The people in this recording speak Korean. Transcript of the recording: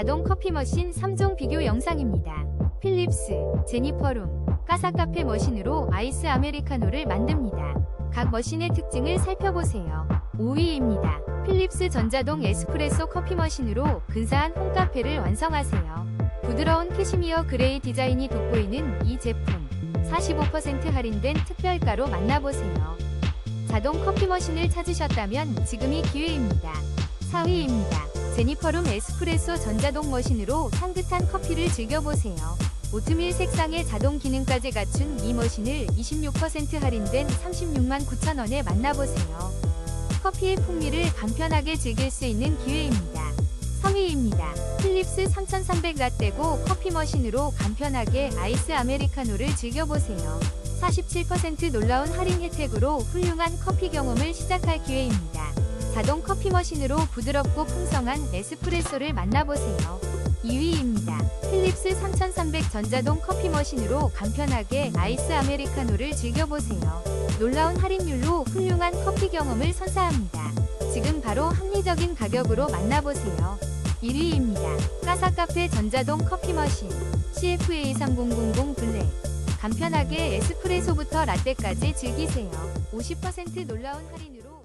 자동 커피 머신 3종 비교 영상입니다. 필립스, 제니퍼룸, 까사카페 머신으로 아이스 아메리카노를 만듭니다. 각 머신의 특징을 살펴보세요. 5위입니다. 필립스 전자동 에스프레소 커피 머신으로 근사한 홈카페를 완성하세요. 부드러운 캐시미어 그레이 디자인이 돋보이는 이 제품 45% 할인된 특별가로 만나보세요. 자동 커피 머신을 찾으셨다면 지금이 기회입니다. 4위입니다. 제니퍼룸 에스프레소 전자동 머신으로 향긋한 커피를 즐겨보세요. 오트밀 색상의 자동 기능까지 갖춘 이 머신을 26% 할인된 36만 9천원에 만나보세요. 커피의 풍미를 간편하게 즐길 수 있는 기회입니다. 3위입니다. 필립스 3300 라떼고 커피 머신으로 간편하게 아이스 아메리카노를 즐겨보세요. 47% 놀라운 할인 혜택으로 훌륭한 커피 경험을 시작할 기회입니다. 자동 커피 머신으로 부드럽고 풍성한 에스프레소를 만나보세요. 2위입니다. 필립스 3300 전자동 커피 머신으로 간편하게 아이스 아메리카노를 즐겨보세요. 놀라운 할인율로 훌륭한 커피 경험을 선사합니다. 지금 바로 합리적인 가격으로 만나보세요. 1위입니다. 까사카페 전자동 커피 머신 CFA3000 블랙 간편하게 에스프레소부터 라떼까지 즐기세요. 50% 놀라운 할인으로